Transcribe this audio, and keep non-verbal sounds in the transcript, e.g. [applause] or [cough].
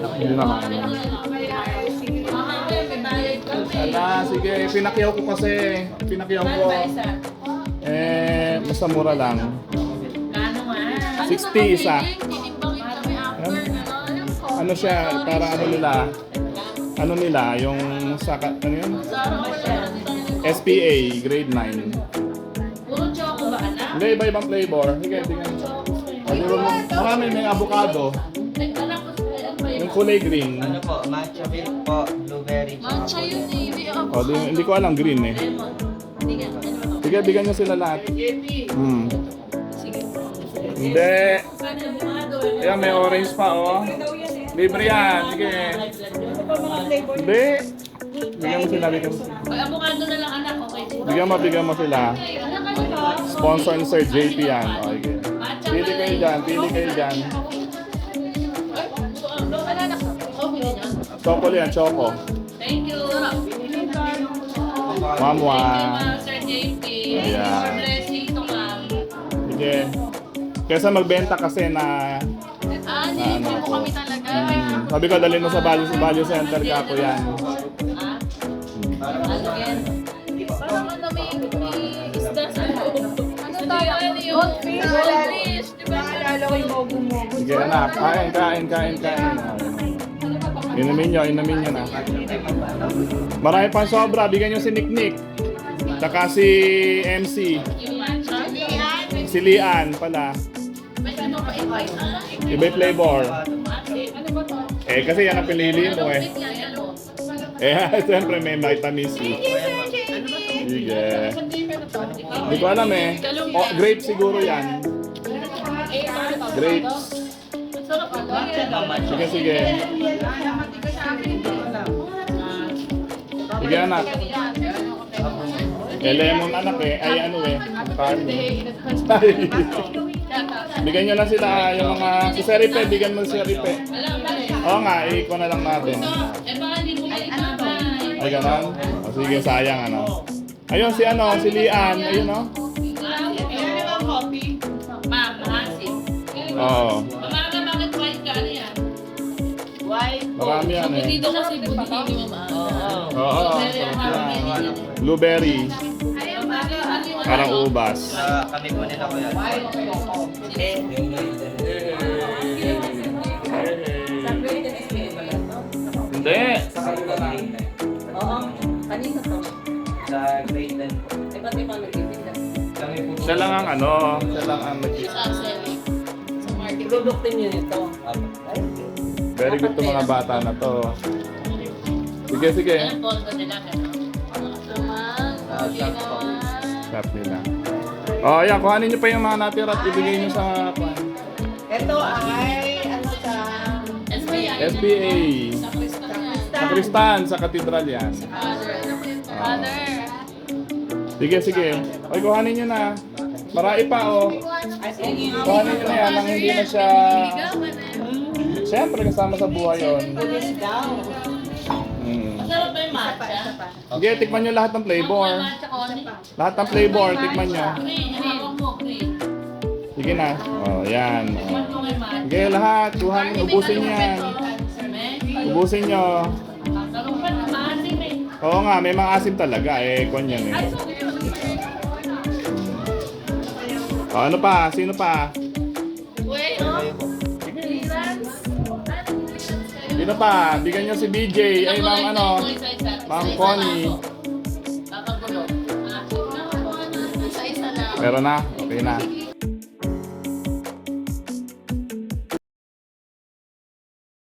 Naman. Ala, sige. Pinakyaw ko kasi. Pinakyaw ko. Eh, basta mura lang. 60 isa. Ano siya, para ano nila, ano nila, yung sa, ano yun? SPA, grade 9. Puro choco ba, anak? Hindi, iba-ibang flavor. Sige, tingnan marami may avocado. Kulay green. Ano po, matcha milk po, blueberry. Matcha yun eh. Hindi ako. O, di, hindi ko alam, green eh. Lemon. Ano ba? Sige, bigyan nyo sila lahat. Hmm. Sige. Hindi. Ayan, may orange pa, oh. Libre yan. Sige. Hindi. Bigyan mo sila, bigyan mo sila. Pag avocado na lang anak, okay. Bigyan mo, bigyan mo sila. Sponsor ni Sir JP yan. O, sige. Matcha Pili kayo dyan, pili kayo dyan. Choco yan, choco. Thank you. Mamwa. Thank you, Sir JP. Ayan. For blessing to ma'am. Sige. Kesa magbenta kasi na Ah, na hindi ano mo ko. kami talaga. Mm, sabi ko, dalhin mo sa value, sa value center ka po yan. Ah? Ano yan? Parang ano may may isda sa. Ano tayo? Ano yung goldfish? Di ba? Naalala ko yung mogu-mogu. Sige anak, kain, kain, kain, kain. Inumin nyo, inumin nyo na. Marami pang sobra, bigyan nyo si Nick Nick. Tsaka si MC. Si Lian pala. Iba yung flavor. Eh, kasi yan ang pinili mo eh. Eh, [laughs] siyempre may vitamin C. Sige. Hindi ko alam eh. Oh, grape siguro yan. Grapes. Ang sarap ano? Sige, sige. Sige anak. Eh, lemon anak eh. Ay ano eh. Carne. Bigyan nyo lang sila ah, yung mga... Si Seripe, bigyan mo si Seripe. Oo nga, i-ko na lang natin. Eh. Ay, ganon? O, sige, sayang ano. Ayun, si ano, si Lian. Ayun, oh. Ma'am, mahasim. Oo. Mamaga, bakit Marami yan eh. Dito kasi buti ni mama. Oo, yan. Blueberry. Mamaga, ano Parang ubas. Kami po nila ko yan. Hindi. Oo. Kanina to. Sa grade 10 po. Ay, ba't ibang nagtitinda? Siya lang ang ano, siya lang ang nag Sa market. Produktin niyo nito. Apo. Very good to mga bata na to. Sige, sige. Ah, shop nila. Oh, ayan, kuhanin niyo pa yung mga natira at ibigay niyo sa Ito ay, ano sa... SBI. SBA. Sa yan. Kristan, sa Katedral yan. Father. Father. Sige, sige. Oy, kuhanin niyo na. Marami pa, oh. Kuhanin niyo na yan nang hindi na siya... Siyempre, kasama sa buhay yun. Daw. Mm. Masarap ba yung matcha? Sige, tikman niyo lahat ng flavor. Lahat ng flavor, tikman green. Sige na. Oh, yan. Oh. Sige, lahat. Kuhanin, ubusin yan. Ubusin pa na maasim eh. Oo nga, may mga asim talaga. Eh, kon yan eh. Oh, ano pa? Sino pa? Uy, oh. Sino pa? Bigyan niyo si BJ. Ay, ma'am ano. Ma'am Connie. Meron na? Okay na.